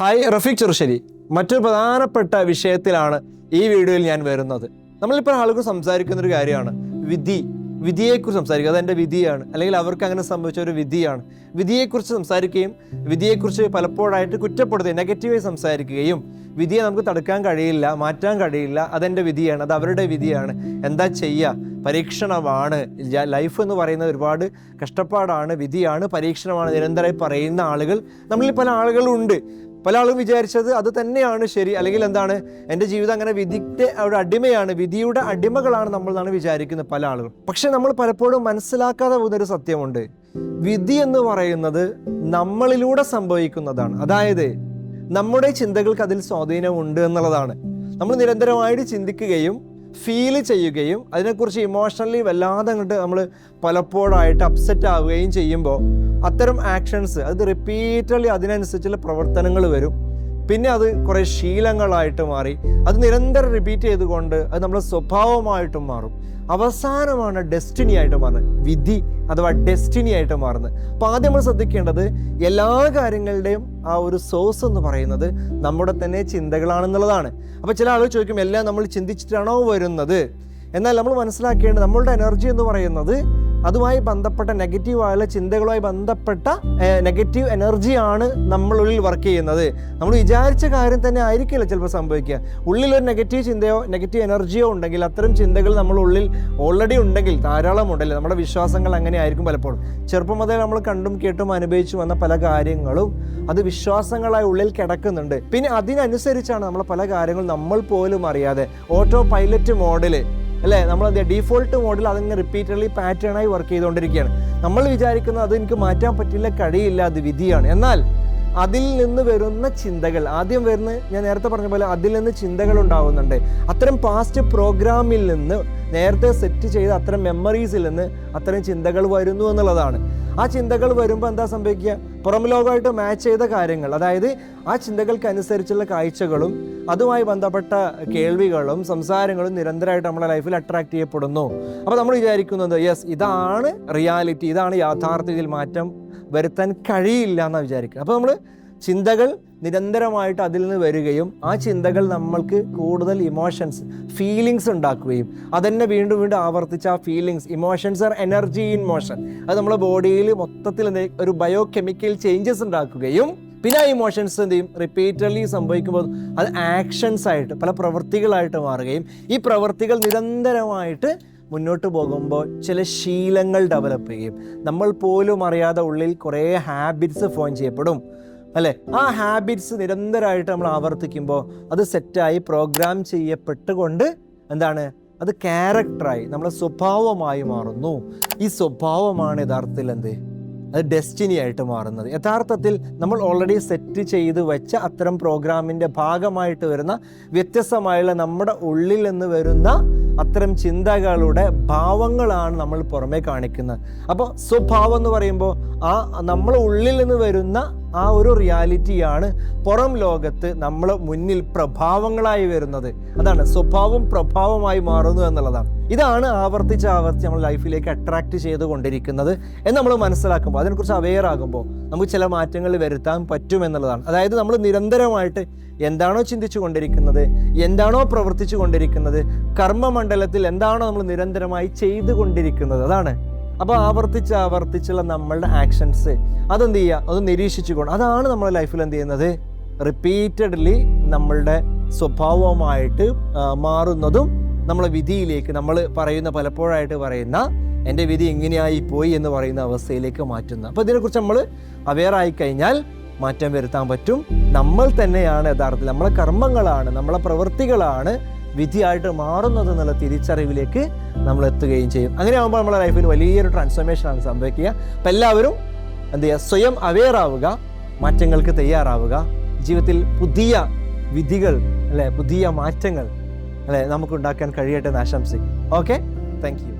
Hi Rafeeq Cherusseri. മറ്റൊരു പ്രധാനപ്പെട്ട വിഷയത്തിലാണ് ഈ വീഡിയോയിൽ ഞാൻ വരുന്നത്. നമ്മളിപ്പോൾ ആളുകൾ സംസാരിക്കുന്ന ഒരു കാര്യമാണ്. വിധി. വിധിയെക്കുറിച്ച് സംസാരിക്കുക. അതെന്റെ വിധിയാണ്. അല്ലെങ്കിൽ അവർക്ക് അങ്ങനെ സംഭവിച്ച ഒരു വിധിയാണ്. വിധിയെക്കുറിച്ച് സംസാരിക്കുകയും വിധിയെക്കുറിച്ച് പലപ്പോഴായിട്ട് കുറ്റപ്പെടുത്തുകയും നെഗറ്റീവായി സംസാരിക്കുകയും വിധിയെ നമുക്ക് തടുക്കാൻ കഴിയില്ല മാറ്റാൻ കഴിയില്ല. അതെന്റെ വിധിയാണ്. അത് അവരുടെ വിധിയാണ്. എന്താ ചെയ്യുക? പരീക്ഷണമാണ്. ലൈഫ് എന്ന് പറയുന്നത് ഒരുപാട് കഷ്ടപ്പാടാണ് വിധിയാണ് പരീക്ഷണമാണ്. നിരന്തരമായി പറയുന്ന ആളുകൾ നമ്മളിൽ പല ആളുകളും ഉണ്ട് പല ആളും വിചാരിച്ചത് അത് തന്നെയാണ് ശരി. അല്ലെങ്കിൽ എന്താണ് എന്റെ ജീവിതം അങ്ങനെ വിധിന്റെ ഒരു അടിമയാണ് വിധിയുടെ അടിമകളാണ് നമ്മൾ എന്നാണ് വിചാരിക്കുന്നത് പല ആളുകളും പക്ഷെ നമ്മൾ പലപ്പോഴും മനസ്സിലാക്കാതെ പോകുന്നൊരു സത്യമുണ്ട്. വിധി എന്ന് പറയുന്നത് നമ്മളിലൂടെ സംഭവിക്കുന്നതാണ്. അതായത് നമ്മുടെ ചിന്തകൾക്ക് അതിൽ സ്വാധീനമുണ്ട് എന്നുള്ളതാണ്. നമ്മൾ നിരന്തരമായിട്ട് ചിന്തിക്കുകയും ഫീൽ ചെയ്യുകയും അതിനെക്കുറിച്ച് ഇമോഷണലി വല്ലാതെ അങ്ങോട്ട് നമ്മൾ പലപ്പോഴായിട്ട് അപ്സെറ്റ് ആവുകയും ചെയ്യുമ്പോൾ അത്തരം ആക്ഷൻസ് അത് റിപ്പീറ്റഡ്ലി അതിനനുസരിച്ചുള്ള പ്രവർത്തനങ്ങൾ വരും. പിന്നെ അത് കുറേ ശീലങ്ങളായിട്ട് മാറി. അത് നിരന്തരം റിപ്പീറ്റ് ചെയ്തുകൊണ്ട് അത് നമ്മുടെ സ്വഭാവമായിട്ടും മാറും. അവസാനമാണ് ഡെസ്റ്റിനി ആയിട്ട് മാറുന്നത്. വിധി അഥവാ ഡെസ്റ്റിനി ആയിട്ട് മാറുന്നത്. അപ്പോൾ ആദ്യം നമ്മൾ ശ്രദ്ധിക്കേണ്ടത് എല്ലാ കാര്യങ്ങളുടെയും ആ ഒരു സോഴ്സ് എന്ന് പറയുന്നത് നമ്മുടെ തന്നെ ചിന്തകളാണെന്നുള്ളതാണ്. അപ്പോൾ ചില ആളുകൾ ചോദിക്കും എല്ലാം നമ്മൾ ചിന്തിച്ചിട്ടാണോ വരുന്നത്? എന്നാൽ നമ്മൾ മനസ്സിലാക്കേണ്ടത് നമ്മളുടെ എനർജി എന്ന് പറയുന്നത് അതുമായി ബന്ധപ്പെട്ട നെഗറ്റീവായുള്ള ചിന്തകളുമായി ബന്ധപ്പെട്ട നെഗറ്റീവ് എനർജിയാണ് നമ്മളുള്ളിൽ വർക്ക് ചെയ്യുന്നത്. നമ്മൾ വിചാരിച്ച കാര്യം തന്നെ ആയിരിക്കില്ല ചിലപ്പോൾ സംഭവിക്കുക. ഉള്ളിലൊരു നെഗറ്റീവ് ചിന്തയോ നെഗറ്റീവ് എനർജിയോ ഉണ്ടെങ്കിൽ അത്തരം ചിന്തകൾ നമ്മളുള്ളിൽ ഉള്ളിൽ ഓൾറെഡി ഉണ്ടെങ്കിൽ ധാരാളം ഉണ്ടല്ലേ നമ്മുടെ വിശ്വാസങ്ങൾ അങ്ങനെ ആയിരിക്കും പലപ്പോഴും. ചെറുപ്പം മുതൽ നമ്മൾ കണ്ടും കേട്ടും അനുഭവിച്ചു വന്ന പല കാര്യങ്ങളും അത് വിശ്വാസങ്ങളായി ഉള്ളിൽ കിടക്കുന്നുണ്ട്. പിന്നെ അതിനനുസരിച്ചാണ് നമ്മൾ പല കാര്യങ്ങളും നമ്മൾ പോലും അറിയാതെ. ഓട്ടോ പൈലറ്റ് മോഡിൽ അല്ലേ? നമ്മൾ എന്താ ഡിഫോൾട്ട് മോഡൽ അതങ്ങ് റിപ്പീറ്റഡ്ലി പാറ്റേണായി വർക്ക് ചെയ്തുകൊണ്ടിരിക്കുകയാണ്. നമ്മൾ വിചാരിക്കുന്നത് അത് എനിക്ക് മാറ്റാൻ പറ്റില്ല കഴിയില്ല അത് വിധിയാണ്. എന്നാൽ അതിൽ നിന്ന് വരുന്ന ചിന്തകൾ ആദ്യം വരുന്ന ഞാൻ നേരത്തെ പറഞ്ഞ പോലെ അതിൽ നിന്ന് ചിന്തകൾ ഉണ്ടാകുന്നുണ്ട് അത്തരം പാസ്റ്റ് പ്രോഗ്രാമിൽ നിന്ന് നേരത്തെ സെറ്റ് ചെയ്ത അത്തരം മെമ്മറീസിൽ നിന്ന് അത്തരം ചിന്തകൾ വരുന്നു എന്നുള്ളതാണ്. ആ ചിന്തകൾ വരുമ്പോൾ എന്താ സംഭവിക്കുക? പുറം ലോകമായിട്ട് മാച്ച് ചെയ്ത കാര്യങ്ങൾ. അതായത് ആ ചിന്തകൾക്ക് അനുസരിച്ചുള്ള കാഴ്ചകളും അതുമായി ബന്ധപ്പെട്ട കേൾവികളും സംസാരങ്ങളും നിരന്തരമായിട്ട് നമ്മളെ ലൈഫിൽ അട്രാക്ട് ചെയ്യപ്പെടുന്നു. അപ്പോൾ നമ്മൾ വിചാരിക്കുന്നത് യെസ് ഇതാണ് റിയാലിറ്റി ഇതാണ് യാഥാർത്ഥ്യത്തിൽ മാറ്റം വരുത്താൻ കഴിയില്ല എന്നാണ് വിചാരിക്കുക. അപ്പോൾ നമ്മൾ ചിന്തകൾ നിരന്തരമായിട്ട് അതിൽ നിന്ന് വരികയും ആ ചിന്തകൾ നമ്മൾക്ക് കൂടുതൽ ഇമോഷൻസ് ഫീലിങ്സ് ഉണ്ടാക്കുകയും അതന്നെ വീണ്ടും വീണ്ടും ആവർത്തിച്ച ആ feelings emotions are energy in motion അത് നമ്മുടെ ബോഡിയിൽ മൊത്തത്തിൽ ഒരു ബയോ കെമിക്കൽ ചേഞ്ചസ് ഉണ്ടാക്കുകയും പിന്നെ ആ ഇമോഷൻസ് എന്ത് ചെയ്യും? റിപ്പീറ്റഡ്ലി സംഭവിക്കുമ്പോൾ അത് ആക്ഷൻസ് ആയിട്ട് പല പ്രവൃത്തികളായിട്ട് മാറുകയും ഈ പ്രവൃത്തികൾ നിരന്തരമായിട്ട് മുന്നോട്ട് പോകുമ്പോൾ ചില ശീലങ്ങൾ ഡെവലപ്പ് ചെയ്യും നമ്മൾ പോലും അറിയാതെ ഉള്ളിൽ കുറേ ഹാബിറ്റ്സ് ഫോം ചെയ്യപ്പെടും. അല്ലേ? ആ ഹാബിറ്റ്സ് നിരന്തരമായിട്ട് നമ്മൾ ആവർത്തിക്കുമ്പോൾ അത് സെറ്റായി പ്രോഗ്രാം ചെയ്യപ്പെട്ടുകൊണ്ട് എന്താണ്? അത് ക്യാരക്ടറായി നമ്മളെ സ്വഭാവമായി മാറുന്നു. ഈ സ്വഭാവമാണ് യഥാർത്ഥത്തിൽ എന്ത്? അത് ഡെസ്റ്റിനി ആയിട്ട് മാറുന്നത്. യഥാർത്ഥത്തിൽ നമ്മൾ ഓൾറെഡി സെറ്റ് ചെയ്ത് വെച്ച അത്തരം പ്രോഗ്രാമിന്റെ ഭാഗമായിട്ട് വരുന്ന വ്യത്യസ്തമായുള്ള നമ്മുടെ ഉള്ളിൽ നിന്ന് വരുന്ന അത്തരം ചിന്തകളുടെ ഭാവങ്ങളാണ് നമ്മൾ പുറമേ കാണിക്കുന്നത്. അപ്പോൾ സ്വഭാവം എന്ന് പറയുമ്പോൾ ആ നമ്മുടെ ഉള്ളിൽ നിന്ന് വരുന്ന ആ ഒരു റിയാലിറ്റിയാണ് പുറം ലോകത്ത് നമ്മൾ മുന്നിൽ പ്രഭാവങ്ങളായി വരുന്നത്. അതാണ് സ്വഭാവം പ്രഭാവമായി മാറുന്നു എന്നുള്ളതാണ്. ഇതാണ് ആവർത്തിച്ച് ആവർത്തിച്ച് നമ്മൾ ലൈഫിലേക്ക് അട്രാക്ട് ചെയ്തുകൊണ്ടിരിക്കുന്നത് എന്ന് നമ്മൾ മനസ്സിലാക്കുമ്പോൾ അതിനെക്കുറിച്ച് അവെയർ ആകുമ്പോൾ നമുക്ക് ചില മാറ്റങ്ങൾ വരുത്താൻ പറ്റും എന്നുള്ളതാണ്. അതായത് നമ്മൾ നിരന്തരമായിട്ട് എന്താണോ ചിന്തിച്ചു കൊണ്ടിരിക്കുന്നത് എന്താണോ പ്രവർത്തിച്ചു കൊണ്ടിരിക്കുന്നത് കർമ്മമണ്ഡലത്തിൽ എന്താണോ നമ്മൾ നിരന്തരമായി ചെയ്തുകൊണ്ടിരിക്കുന്നത് അതാണ് അപ്പോൾ ആവർത്തിച്ച് ആവർത്തിച്ചുള്ള നമ്മളുടെ ആക്ഷൻസ് അതെന്ത് ചെയ്യുക? അത് നിരീക്ഷിച്ചുകൊണ്ട് അതാണ് നമ്മുടെ ലൈഫിൽ എന്ത് ചെയ്യുന്നത്? റിപ്പീറ്റഡ്ലി നമ്മളുടെ സ്വഭാവമായിട്ട് മാറുന്നതും നമ്മളെ വിധിയിലേക്ക് നമ്മൾ പറയുന്ന പലപ്പോഴായിട്ട് പറയുന്ന എന്റെ വിധി ഇങ്ങനെയായി പോയി എന്ന് പറയുന്ന അവസ്ഥയിലേക്ക് മാറ്റുന്ന. അപ്പോൾ ഇതിനെക്കുറിച്ച് നമ്മൾ അവെയർ ആയി കഴിഞ്ഞാൽ മാറ്റം വരുത്താൻ പറ്റും. നമ്മൾ തന്നെയാണ് യഥാർത്ഥത്തിൽ നമ്മളെ കർമ്മങ്ങളാണ് നമ്മളെ പ്രവൃത്തികളാണ് വിധിയായിട്ട് മാറുന്നത് എന്നുള്ള തിരിച്ചറിവിലേക്ക് നമ്മൾ എത്തുകയും ചെയ്യും. അങ്ങനെ ആകുമ്പോൾ നമ്മുടെ ലൈഫിൽ വലിയൊരു ട്രാൻസ്ഫോർമേഷനാണ് സംഭവിക്കുക. അപ്പം എല്ലാവരും എന്ത് ചെയ്യുക? സ്വയം അവെയർ ആവുക മാറ്റങ്ങൾക്ക് തയ്യാറാവുക. ജീവിതത്തിൽ പുതിയ വിധികൾ അല്ലെ? പുതിയ മാറ്റങ്ങൾ അല്ലെ? നമുക്ക് ഉണ്ടാക്കാൻ കഴിയട്ടെ എന്ന് ആശംസിക്കും ഓക്കെ താങ്ക് യു